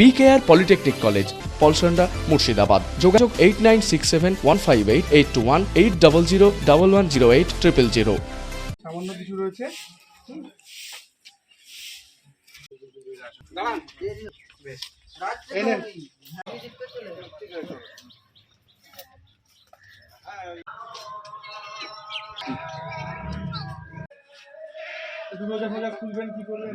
B care polytechnic college Palsanda Murshidabad যোগাযোগ eight nine six seven one five eight eight two one eight double zero double one zero eight triple zero সামান্য কিছু রয়েছে। একটু রোজা ফোজা খুলবেন কি করবেন?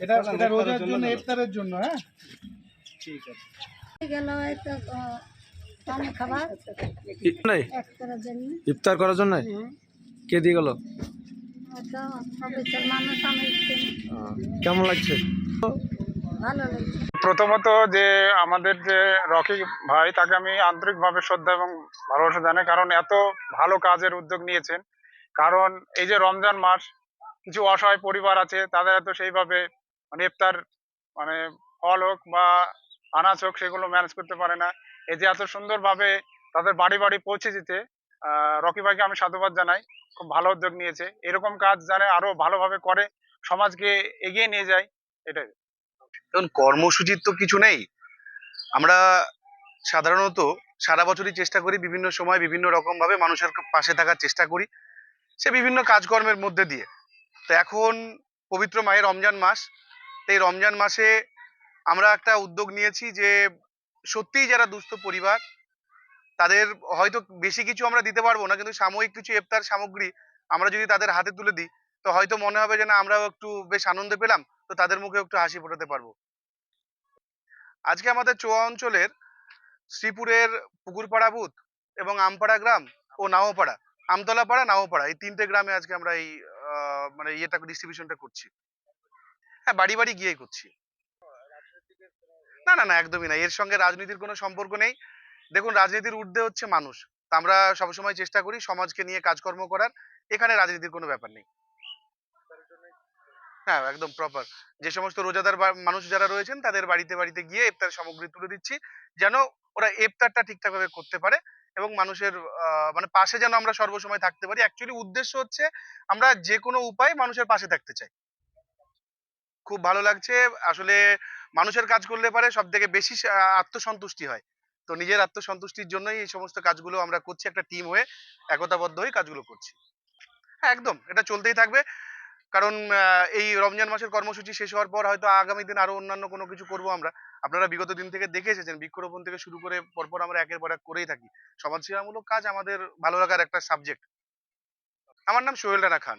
এটা এটা রোজার জন্য ইফতারের জন্য হ্যাঁ? ঠিক আছে। গেল হয়তো পানি খাবার। নাই? ইফতার করার জন্য? কে দিয়ে গেল? কেমন লাগছে? লাগছে। প্রথমত যে আমাদের যে রকি ভাই তাকে আমি আন্তরিকভাবে শ্রদ্ধা এবং ভালোবাসা জানাই কারণ এত ভালো কাজের উদ্যোগ নিয়েছেন। কারণ এই যে রমজান মাস কিছু অসহায় পরিবার আছে, তাদের এত সেইভাবে মানে ইফতার মানে ফল হোক বা আনাজ হোক সেগুলো ম্যানেজ করতে পারে না। এই যে এত সুন্দরভাবে তাদের বাড়ি বাড়ি পৌঁছে দিতে রকি ভাইকে আমি সাধুবাদ জানাই। খুব ভালো উদ্যোগ নিয়েছে। এরকম কাজ জানে আরও ভালোভাবে করে, সমাজকে এগিয়ে নিয়ে যায়, এটাই। এখন কর্মসূচির তো কিছু নেই। আমরা সাধারণত সারা বছরই চেষ্টা করি, বিভিন্ন সময় বিভিন্ন রকম ভাবে মানুষের পাশে থাকার চেষ্টা করি। সে বিভিন্ন কাজকর্মের মধ্যে দিয়ে। তো এখন পবিত্র মায়ের রমজান মাস। তো এই রমজান মাসে আমরা একটা উদ্যোগ নিয়েছি যে, সত্যিই যারা দুস্থ পরিবার, তাদের হয়তো বেশি কিছু আমরা দিতে পারব না, কিন্তু সাময়িক কিছু ইফতার সামগ্রী আমরা যদি তাদের হাতে তুলে দিই, তো হয়তো মনে হবে যে, না, আমরাও একটু বেশ আনন্দ পেলাম। তো তাদের মুখে একটু হাসি ফোটাতে পারব। আজকে আমাদের চোয়া অঞ্চলের শ্রীপুরের পুকুরপাড়া বুথ এবং আমপাড়া গ্রাম ও নাওপাড়া আমতলা পাড়া নাওপাড়া, এই তিনটে গ্রামে আজকে আমরা এই মানে ইয়েটা ডিস্ট্রিবিউশনটা করছি। হ্যাঁ বাড়ি বাড়ি গিয়ে করছি। না না না, একদমই না। এর সঙ্গে রাজনীতির কোনো সম্পর্ক নেই। দেখুন, রাজনীতির ঊর্ধ্বে হচ্ছে মানুষ। তা আমরা সবসময় চেষ্টা করি সমাজকে নিয়ে কাজকর্ম করার। এখানে রাজনীতির কোনো ব্যাপার নেই। হ্যাঁ একদম প্রপার যে সমস্ত রোজাদার মানুষ যারা রয়েছেন, তাদের বাড়িতে বাড়িতে গিয়ে ইফতার সামগ্রী তুলে দিচ্ছি। যেন ওরা ইফতারটা ঠিকঠাক ভাবে করতে পারে। এবং মানুষের মানে পাশে যেন আমরা সর্বসময় থাকতে পারি। অ্যাকচুয়ালি উদ্দেশ্য হচ্ছে আমরা যে কোনো উপায়ে মানুষের পাশে থাকতে চাই। খুব ভালো লাগছে। আসলে মানুষের কাজ করলে পারে সব থেকে বেশি আত্মসন্তুষ্টি হয়। তো নিজের আত্মসন্তুষ্টির জন্যই এই সমস্ত কাজগুলো আমরা করছি, একটা টিম হয়ে একতাবদ্ধ হয়ে কাজগুলো করছি। হ্যাঁ একদম, এটা চলতেই থাকবে। কারণ এই রমজান মাসের কর্মসূচি শেষ হওয়ার পর হয়তো আগামী দিন আরও অন্যান্য কোনো কিছু করব আমরা। আপনারা বিগত দিন থেকে দেখে এসেছেন, বৃক্ষরোপণ থেকে শুরু করে পরপর আমরা একের পর এক করেই থাকি। সমাজসেবামূলক কাজ আমাদের ভালো লাগার একটা সাবজেক্ট আমার নাম Sohel Rana Khan.